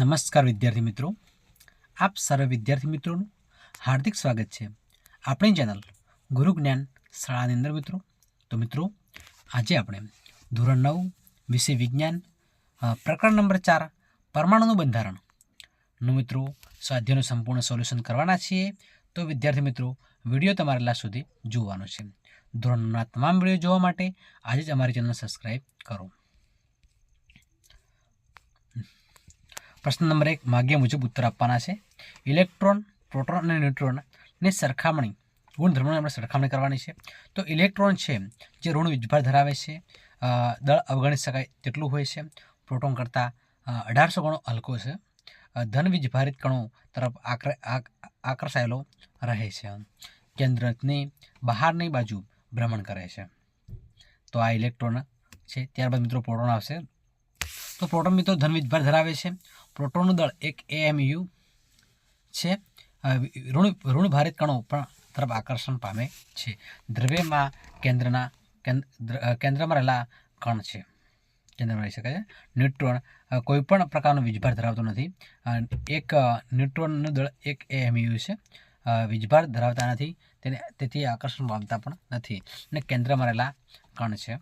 નમસ્કાર વિદ્યાર્થી મિત્રો. આપ સર્વ વિદ્યાર્થી મિત્રોનું હાર્દિક સ્વાગત છે. આપણી ચેનલ ગુરુ જ્ઞાન શાળાની અંદર મિત્રો. તો મિત્રો, આજે આપણે ધોરણ નવ, વિષય વિજ્ઞાન પ્રકરણ નંબર ચાર, પરમાણુનું બંધારણનું મિત્રો સ્વાધ્યાયનું સંપૂર્ણ સોલ્યુશન કરવાના છીએ. તો વિદ્યાર્થી મિત્રો, વીડિયો તમારે લાસ્ટ સુધી જોવાનો છે. ધોરણના તમામ વીડિયો જોવા માટે આજે જ અમારી ચેનલ સબસ્ક્રાઈબ કરો. પ્રશ્ન નંબર એક, માગ્યા મુજબ ઉત્તર આપવાના છે. ઇલેક્ટ્રોન, પ્રોટોન અને ન્યુટ્રોનની સરખામણી, ગુણધર્મોની આપણે સરખામણી કરવાની છે. તો ઇલેક્ટ્રોન છે જે ઋણ વિજભાર ધરાવે છે. દળ અવગણી શકાય તેટલું હોય છે. પ્રોટોન કરતાં અઢારસો ગણો હલકો છે. ધન વિજભારિત કણો તરફ આકર આક- આકર્ષાયેલો રહે છે. કેન્દ્રની બહારની બાજુ ભ્રમણ કરે છે. તો આ ઇલેક્ટ્રોન છે. ત્યારબાદ મિત્રો પ્રોટોન આવશે. તો પ્રોટોન મિત્રો ધન વિજભાર ધરાવે છે. પ્રોટોનનું દળ એક એએમયુ છે. ઋણ ઋણ કણો પણ તરફ આકર્ષણ પામે છે. દ્રવ્યમાં કેન્દ્રના, કેન્દ્ર કેન્દ્રમાં રહેલા કણ છે. કેન્દ્રમાં રહી શકાય છે. ન્યુટ્રોન કોઈપણ પ્રકારનો વીજભાર ધરાવતો નથી. એક ન્યુટ્રોનનું દળ એક એએમયુ છે. વીજભાર ધરાવતા નથી. તેને, તેથી આકર્ષણ પામતા પણ નથી. અને કેન્દ્રમાં રહેલા કણ છે.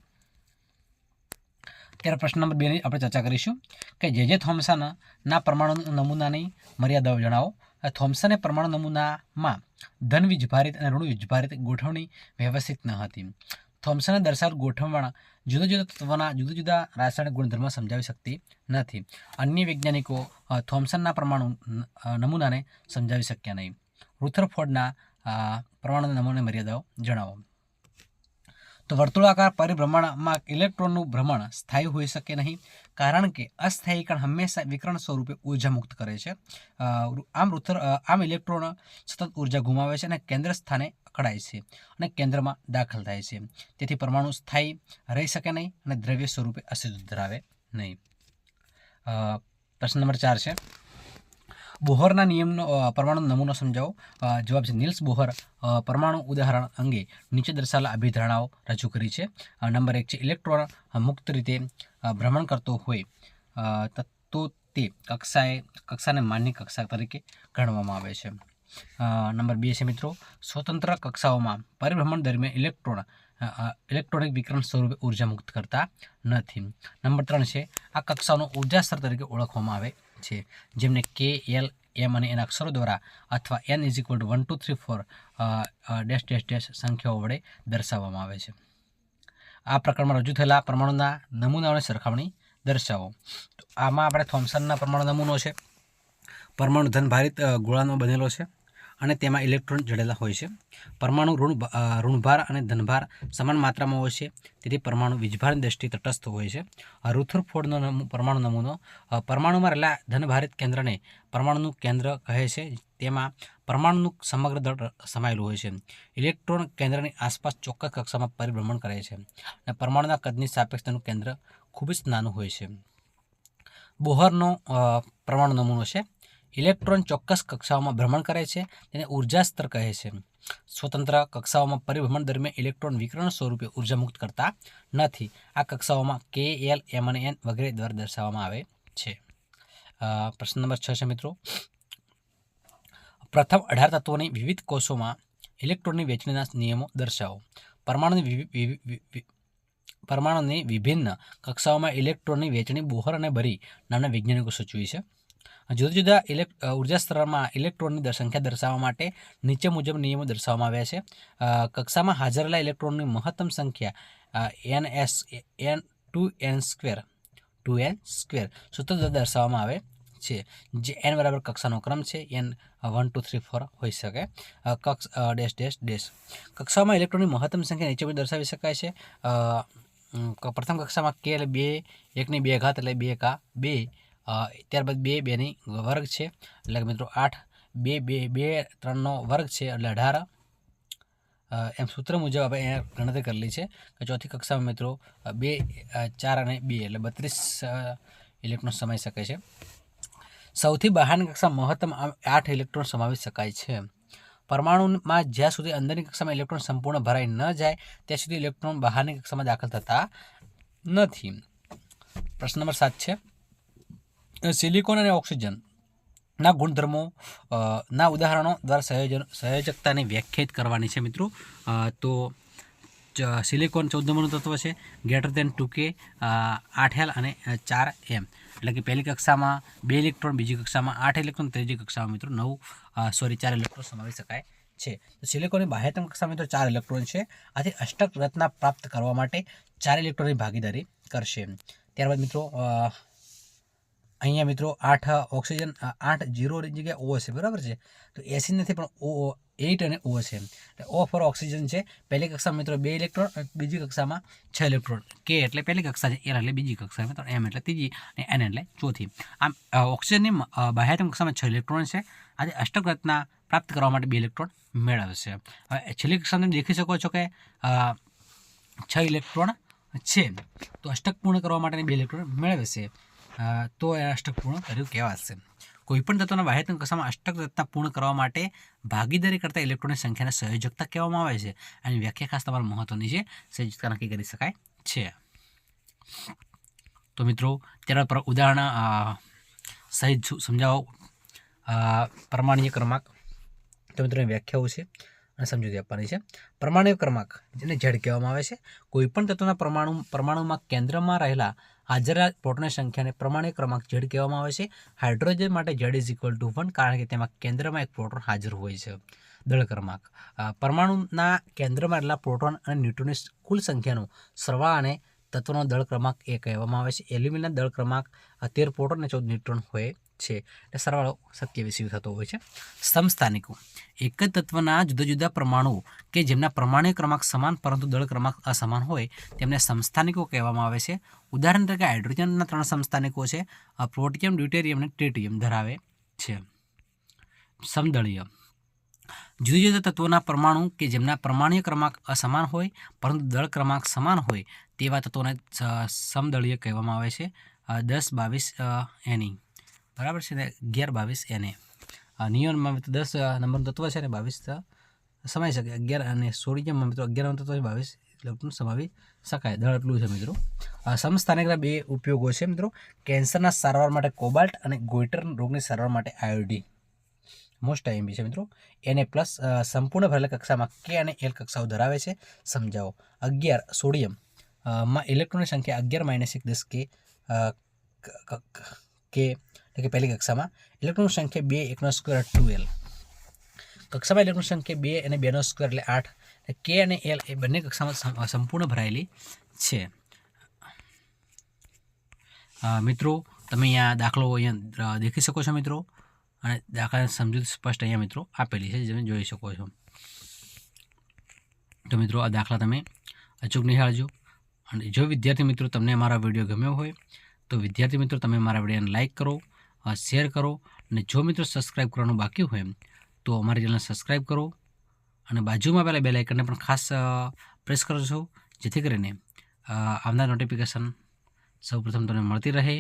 ત્યારે પ્રશ્ન નંબર બેની આપણે ચર્ચા કરીશું કે જે જે થોમ્સનના પરમાણુ નમૂનાની મર્યાદાઓ જણાવો. થોમ્સને પરમાણુ નમૂનામાં ધન વીજભારિત અને ઋણ વીજભારિત ગોઠવણી વ્યવસ્થિત ન હતી. થોમ્સને દર્શાવેલ ગોઠવણ જુદા જુદા તત્વોના જુદા જુદા રાસાયણિક ગુણધર્મ સમજાવી શકતી નથી. અન્ય વૈજ્ઞાનિકો થોમ્સનના પરમાણુ નમૂનાને સમજાવી શક્યા નહીં. રુથરફોર્ડના પરમાણુ નમૂનાની મર્યાદાઓ જણાવો. તો વર્તુળાકાર પરિભ્રમણમાં ઇલેક્ટ્રોનનું ભ્રમણ સ્થાયી હોઈ શકે નહીં, કારણ કે અસ્થાયી કણ હંમેશા વિકરણ સ્વરૂપે ઊર્જા મુક્ત કરે છે. આમ રુથર આમ ઇલેક્ટ્રોન સતત ઊર્જા ગુમાવે છે અને કેન્દ્ર સ્થાને અકળાય છે અને કેન્દ્રમાં દાખલ થાય છે. તેથી પરમાણુ સ્થાયી રહી શકે નહીં અને દ્રવ્ય સ્વરૂપે અસ્તિત્વ ધરાવે નહીં. પ્રશ્ન નંબર ચાર છે. બોહરના નિયમનો પરમાણુ નમૂનો સમજાવો. જવાબ છે નિલ્સ બોહર. પરમાણુ ઉદાહરણ અંગે નીચે દર્શાવેલા અભિધારણાઓ રજૂ કરી છે. નંબર એક છે ઇલેક્ટ્રોન મુક્ત રીતે ભ્રમણ કરતો હોય તો, તે કક્ષાએ, કક્ષાને માન્ય કક્ષા તરીકે ગણવામાં આવે છે. નંબર બે છે મિત્રો, સ્વતંત્ર કક્ષાઓમાં પરિભ્રમણ દરમિયાન ઇલેક્ટ્રોન ઇલેક્ટ્રોનિક વિકરણ સ્વરૂપે ઊર્જા મુક્ત કરતા નથી. નંબર ત્રણ છે, આ કક્ષાનો ઊર્જા સ્તર તરીકે ઓળખવામાં આવે છે, જેમને કે એલ એમ અને એના અક્ષરો દ્વારા અથવા n is equal to one two three four dash dash dash સંખ્યાઓ વડે દર્શાવવામાં આવે છે. આ પ્રકરણમાં રજૂ થયેલા પરમાણુના નમૂનાઓની સરખામણી દર્શાવો. તો આમાં આપણે થોમ્સનના પરમાણુ નમૂનો છે. પરમાણુ ધન ભારિત ગોળાનો બનેલો છે. અને તેમાં ઇલેક્ટ્રોન જડેલા હોય છે. પરમાણુ ઋણ ઋણભાર અને ધનભાર સમાન માત્રામાં હોય છે. તેથી પરમાણુ વીજભારની દ્રષ્ટિએ તટસ્થ હોય છે. રુથરફોર્ડનો પરમાણુ નમૂનો પરમાણુમાં રહેલા ધનભારિત કેન્દ્રને પરમાણુનું કેન્દ્ર કહે છે. તેમાં પરમાણુનું સમગ્ર દળ સમાયેલું હોય છે. ઇલેક્ટ્રોન કેન્દ્રની આસપાસ ચોક્કસ કક્ષામાં પરિભ્રમણ કરે છે અને પરમાણુના કદની સાપેક્ષ તેનું કેન્દ્ર ખૂબ જ નાનું હોય છે. બોહરનો પરમાણુ નમૂનો છે. ઇલેક્ટ્રોન ચોક્કસ કક્ષાઓમાં ભ્રમણ કરે છે, તેને ઊર્જા સ્તર કહે છે. સ્વતંત્ર કક્ષાઓમાં પરિભ્રમણ દરમિયાન ઇલેક્ટ્રોન વિકર્ણ સ્વરૂપે ઊર્જા મુક્ત કરતા નથી. આ કક્ષાઓમાં કે એલ એમ અને એન વગેરે દ્વારા દર્શાવવામાં આવે છે. પ્રશ્ન નંબર છ છે, મિત્રો. પ્રથમ અઢાર તત્વોની વિવિધ કોષોમાં ઇલેક્ટ્રોનની વેચણીના નિયમો દર્શાવો. પરમાણુની પરમાણુની વિભિન્ન કક્ષાઓમાં ઇલેક્ટ્રોનની વેચણી બોહર અને બરી નામના વૈજ્ઞાનિકો સૂચવી છે. જુદા જુદા ઇલેક ઊર્જા સ્તરમાં ઇલેક્ટ્રોનની સંખ્યા દર્શાવવા માટે નીચે મુજબ નિયમો દર્શાવવામાં આવ્યા છે. કક્ષામાં હાજર રહેલા ઇલેક્ટ્રોનની મહત્તમ સંખ્યા n s n two n square two n square સૂત્ર દ્વારા દર્શાવવામાં આવે છે. જે એન બરાબર કક્ષાનો ક્રમ છે. N one two three four હોઈ શકે. કક્ષ ડેશ ડેશ ડેશ કક્ષામાં ઇલેક્ટ્રોનની મહત્તમ સંખ્યા નીચે મુજબ દર્શાવી શકાય છે. પ્રથમ કક્ષામાં કે એટલે બે, એકની બે ઘાત એટલે બે કા બે ત્યારબાદ બે બેની વર્ગ છે. એટલે કે મિત્રો આઠ, બે બે બે ત્રણનો વર્ગ છે એટલે અઢાર. એમ સૂત્ર મુજબ આપણે અહીંયા ગણતરી કરેલી છે કે ચોથી કક્ષામાં મિત્રો બે ચાર અને બે એટલે બત્રીસ ઇલેક્ટ્રોન સમાઈ શકે છે. સૌથી બહારની કક્ષામાં મહત્તમ આઠ ઇલેક્ટ્રોન સમાવી શકાય છે. પરમાણુમાં જ્યાં સુધી અંદરની કક્ષામાં ઇલેક્ટ્રોન સંપૂર્ણ ભરાઈ ન જાય, ત્યાં સુધી ઇલેક્ટ્રોન બહારની કક્ષામાં દાખલ થતા નથી. પ્રશ્ન નંબર સાત છે. સિલિકોન અને ઓક્સિજન ના ગુણધર્મો ના ઉદાહરણો દ્વારા સંયોજન, સંયોજકતાને વ્યાખ્યાયિત કરવાની છે મિત્રો. તો સિલિકોન ચૌદ નંબરનું તત્વ છે ગ્રેટર દેન ટુ કે આઠ એલ અને ચાર એમ એટલે કે પહેલી કક્ષામાં બે ઇલેક્ટ્રોન બીજી કક્ષામાં આઠ ઇલેક્ટ્રોન ત્રીજી કક્ષામાં મિત્રો નવ સોરી ચાર ઇલેક્ટ્રોન સમાવી શકાય છે. તો સિલિકોનની બાહ્યતમ કક્ષામાં મિત્રો ચાર ઇલેક્ટ્રોન છે. આથી અષ્ટક રચના પ્રાપ્ત કરવા માટે ચાર ઇલેક્ટ્રોનની ભાગીદારી કરશે. ત્યારબાદ મિત્રો અહીંયા મિત્રો આઠ ઓક્સિજન આઠ જીરોની જગ્યાએ ઓ છે બરાબર છે? તો એસી નથી પણ ઓ એઇટ અને ઓ છે. એટલે ઓ ફોર ઓક્સિજન છે. પહેલી કક્ષામાં મિત્રો બે ઇલેક્ટ્રોન બીજી કક્ષામાં છ ઇલેક્ટ્રોન કે એટલે પહેલી કક્ષા છે એલ એટલે બીજી કક્ષા મિત્રો. એમ એટલે ત્રીજી અને એન એટલે ચોથી. આમ ઓક્સિજનની બાહ્યતમ કક્ષામાં છ ઇલેક્ટ્રોન છે. આજે અષ્ટક રચના પ્રાપ્ત કરવા માટે બે ઇલેક્ટ્રોન મેળવશે. હવે છેલ્લી કક્ષામાં તમે દેખી શકો છો કે છ ઇલેક્ટ્રોન છે. તો અષ્ટક પૂર્ણ કરવા માટેની બે ઇલેક્ટ્રોન મેળવે છે અ, તો એ અષ્ટક પૂર્ણ કર્યું કહેવાશે. કોઈપણ તત્વના બાહ્યતમ કક્ષામાં અષ્ટક રચના પૂર્ણ કરવા માટે ભાગીદારી કરતા ઇલેક્ટ્રોનની સંખ્યાને સંયોજકતા કહેવામાં આવે છે. અને વ્યાખ્યા ખાસ તમારા મહત્વની છે. સંયોજકતા નક્કી કરી શકાય છે. તો મિત્રો ત્યારબાદ પર ઉદાહરણ સહિત સમજાવો? અ, પરમાણ્વીય ક્રમાંક. તો મિત્રોની વ્યાખ્યાઓ છે. અને સમજૂતી આપવાની છે. પરમાણ્વીય ક્રમાંક જેને ઝેડ કહેવામાં આવે છે. કોઈપણ તત્વના પરમાણુ પરમાણુમાં કેન્દ્રમાં રહેલા હાજર પ્રોટોનની સંખ્યાને પરમાણ્વીય ક્રમાંક ઝેડ કહેવામાં આવે છે. હાઇડ્રોજન માટે z is equal to one કારણ કે તેમાં કેન્દ્રમાં એક પ્રોટોન હાજર હોય છે. દળ ક્રમાંક. પરમાણુના કેન્દ્રમાં રહેલા પ્રોટોન અને ન્યુટ્રોનની કુલ સંખ્યાનો સરવાળા અને તત્વનો દળ ક્રમાંક એ કહેવામાં આવે છે. એલ્યુમિનિયમ દળ ક્રમાંક તેર પ્રોટોન અને ચૌદ ન્યુટ્રોન હોય. છે. એટલે સરવાળો સત્યાવીસ થતો હોય છે. સમસ્થાનિકો. એક જ તત્વના જુદા જુદા પરમાણુઓ કે જેમના પરમાણુ ક્રમાંક સમાન પરંતુ દળ ક્રમાંક અસમાન હોય, તેમને સમસ્થાનિકો કહેવામાં આવે છે. ઉદાહરણ તરીકે હાઇડ્રોજનના ત્રણ સમસ્થાનિકો છે. પ્રોટિયમ, ડ્યુટેરિયમ અને ટ્રિટિયમ ધરાવે છે. સમદળીય. જુદા જુદા તત્વોના પરમાણુ કે જેમના પરમાણ્વીય ક્રમાંક અસમાન હોય પરંતુ દળ ક્રમાંક સમાન હોય, તેવા તત્વોને સમદળીય કહેવામાં આવે છે. દસ, બાવીસ એની. બરાબર છે ને? અગિયાર, બાવીસ, એને. નિયોનમાં મિત્રો દસ નંબરનું તત્વ છે ને, બાવીસ સમાઈ શકે. અગિયાર અને સોડિયમમાં મિત્રો અગિયાર તત્વ છે, બાવીસ. ઇલેક્ટ્રોન સમાવી શકાય. દળ એટલું છે મિત્રો. સમસ્થાનિક બે ઉપયોગો છે મિત્રો. કેન્સરના સારવાર માટે કોબાલ્ટ અને ગોઈટર રોગની સારવાર માટે આયોડિન. મોસ્ટ આઈએમબી છે મિત્રો. એને પ્લસ સંપૂર્ણ ભરેલા કક્ષામાં કે અને એલ કક્ષાઓ ધરાવે છે. સમજાવો. અગિયાર, સોડિયમ. માં ઇલેક્ટ્રોનની સંખ્યા અગિયાર માઇનસ એક દસ ક- કે એટલે કે પહેલી કક્ષામાં, ઇલેક્ટ્રોન સંખ્યા બે, એકનો સ્ક્વેર ટુ એલ કક્ષામાં ઇલેક્ટ્રોન સંખ્યા બે અને બેનો સ્ક્વેર એટલે આઠ. કે અને એલ એ બંને કક્ષામાં સંપૂર્ણ ભરાયેલી છે. મિત્રો, તમે અહીંયા દાખલો અહીંયા દેખી શકો છો મિત્રો? અને દાખલાની સમજૂત સ્પષ્ટ અહીંયા મિત્રો આપેલી છે તમે જોઈ શકો છો. તો મિત્રો, આ દાખલા તમે અચૂક નિહાળજો. અને જો વિદ્યાર્થી મિત્રો તમને અમારા વીડિયો ગમ્યો હોય, તો વિદ્યાર્થી મિત્રો તમે મારા વિડીયોને લાઇક કરો. શેર કરો અને જો મિત્રો સબસ્ક્રાઇબ કરવાનું બાકી હોય તો અમારી ચેનલને સબસ્ક્રાઇબ કરો અને બાજુમાં પહેલાં બેલ આઇકનને પણ ખાસ પ્રેસ પ્રેસ કરજો જેથી કરીને આવનાર નોટિફિકેશન સૌપ્રથમ તમને મળતી રહે.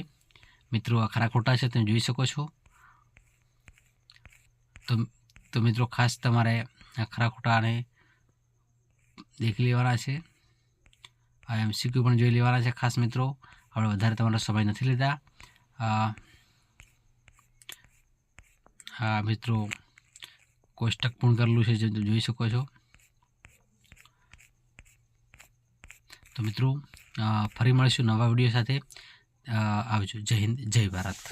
મિત્રો, આ ખરા ખોટા છે, તમે જોઈ શકો છો. તો તો મિત્રો, ખાસ તમારે આ ખરા ખોટાને દેખી લેવાના છે. આ એમસીક્યુ પણ જોઈ લેવાના છે ખાસ મિત્રો. આપણે વધારે તમારો સમય નથી લીધા આ મિત્રો કોષ્ટક પણ કરેલું છે જે જોઈ શકો છો. તો મિત્રો ફરી મળીશું નવા વીડિયો સાથે. આવજો. જય હિન્દ, જય ભારત.